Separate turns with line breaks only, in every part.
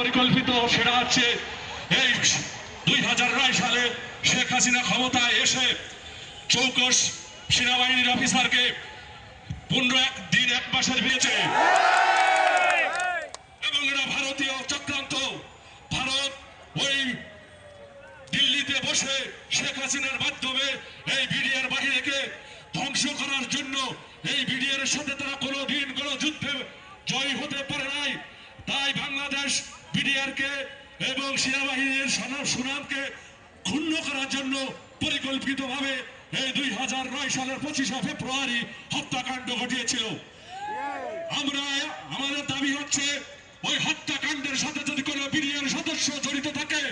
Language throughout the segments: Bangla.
পরিকল্পিত সেটা হচ্ছে এই দুই হাজার নয় সালে শেখ হাসিনা ক্ষমতায় এসে চৌকস সেনাবাহিনীর অফিসারকে পনেরো এক দিন এক মাসের দিয়েছে এবং এটা ভারতীয় চক্রান্ত। ভারত ওই দিল্লিতে বসে শেখ হাসিনার মাধ্যমে এই বিডিআর বাহিনীকে ধ্বংস করার জন্য এই বিডিআর সাথে তারা কোনো দিন কোনো যুদ্ধে জয় হতে পারে নাই। তাই বাংলাদেশ বিডিআর কে এবং সেনাবাহিনীর সনাম সুনামকে ক্ষুণ্ণ করার জন্য পরিকল্পিতভাবে এই দুই হাজার নয় সালের পঁচিশে ফেব্রুয়ারি হত্যাকাণ্ড ঘটিয়েছিল। আমরা, আমাদের দাবি হচ্ছে, ওই হত্যাকাণ্ডের সাথে যদি কোনো বিডিআর সদস্য জড়িত থাকে,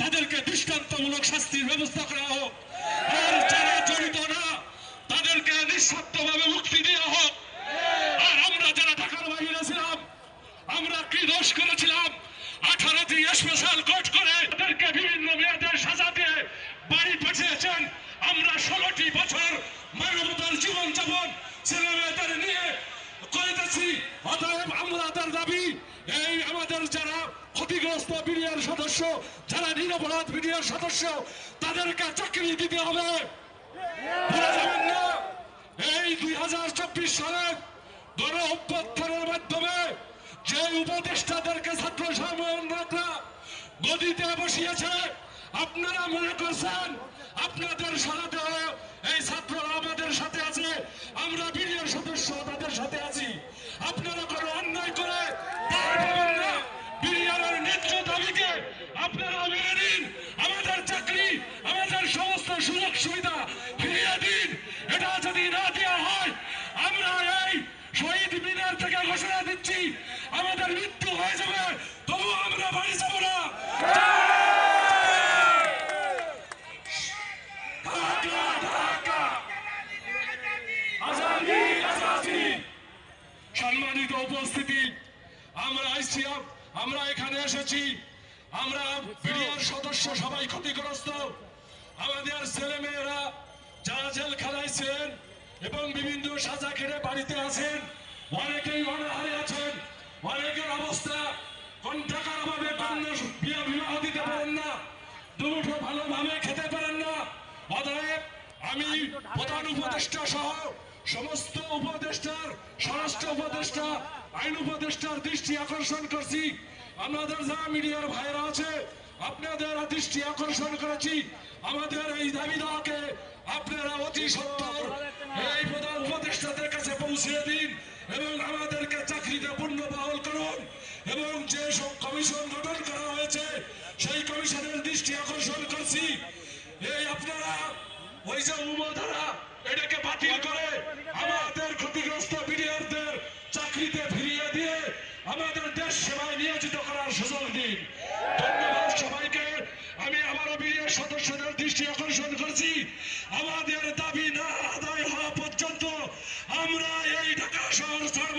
তাদেরকে দৃষ্টান্তমূলক শাস্তির ব্যবস্থা করা হোক। আর যারা জড়িত না, তাদেরকে নিঃশর্তভাবে মুক্তি দেওয়া হোক আর আমরা যারা ঢাকার বাহিরে ছিলাম আমরা কি দোষ করেছিলাম আঠারোটি স্পেশাল কোর্ট করে তাদেরকে বিভিন্ন মেয়াদের সাজা দিয়ে বাড়ি পাঠিয়েছেন। আমরা ষোলোটি বছর মানবতার জীবন যাপন ছেলে মেয়েদের নিয়ে করিতেছি। অতএব আমাদের দাবি এই আমাদের যারা ক্ষতিগ্রস্ত বিডিআর সদস্য, যারা নিরপরাধ বিডিআর সদস্য, তাদেরকে চাকরি দিতে হবে। এই দুই হাজার চব্বিশ সালে গণ অভ্যর্থনের মাধ্যমে যে উপদেষ্টাদেরকে ছাত্র সম্মেলনরা গদিতে বসিয়েছে। আপনারা মনে করছেন আপনাদের সাথে এই ছাত্ররা আমাদের সাথে আছে? আমরা বিডিআর সদস্য তাদের সাথে আছি আপনারা কোনো অন্যায় করে দায় পাবেন না বিডিআরের ন্যায্য দাবিকে আপনারা মেনে নিন আমাদের চাকরি আমাদের সমস্ত সুযোগ সুবিধা ফিরিয়ে দিন এটা যদি না দেওয়া হয় আমরা এই শহীদ মিনার থেকে ঘোষণা দিচ্ছি আমাদের মৃত্যু হয়ে যাবে, তবু আমরা বাড়ি যাব না। সম্মানিত উপস্থিতি, আমরা আইসিয়াম আমরা এখানে এসেছি, আমরা বিডিআর সদস্য সবাই ক্ষতিগ্রস্ত আমাদের ছেলে মেয়েরা যারা জেল খেলাইছেন এবং বিভিন্ন সাজা খেটে বাড়িতে আছেন, অনেকেই অনাহারে আছেন অনেকের অবস্থা কোন টাকার অভাবে কন্যা বিবাহ দিতে পারেন না, দুমুঠো ভালোভাবে খেতে পারেন না। অতএব আমি প্রধান উপদেষ্টা সহ সমস্ত উপদেষ্টার, স্বরাষ্ট্র উপদেষ্টা, আইন উপদেষ্টার দৃষ্টি আকর্ষণ করছি। আমাদের যারা মিডিয়ার ভাইরা আছে, আপনাদের দৃষ্টি আকর্ষণ করেছি। আমাদের এই দাবি দেওয়াকে আপনারা অতি সত্তর এই প্রধান উপদেষ্টাদের কাছে পৌঁছে দিন। এবং যে কমিশন গঠন করা হয়েছে, সেই কমিশনের দৃষ্টি আকর্ষণ করছি। এই আপনারা, ওই যে উমধারা এটাকে বাতিল করে আমাদের ক্ষতিগ্রস্ত বিডিআরদের চাকরিতে ফিরিয়ে দিয়ে আমাদের দেশ সেবায় নিয়োজিত করার সুযোগ দিন। ধন্যবাদ সবাইকে। আমি আবারও বিডিআর সদস্যদের দৃষ্টি আকর্ষণ করছি। আমাদের দাবি না আদায় হওয়া পর্যন্ত আমরা এই ঢাকা শহর ছাড়ব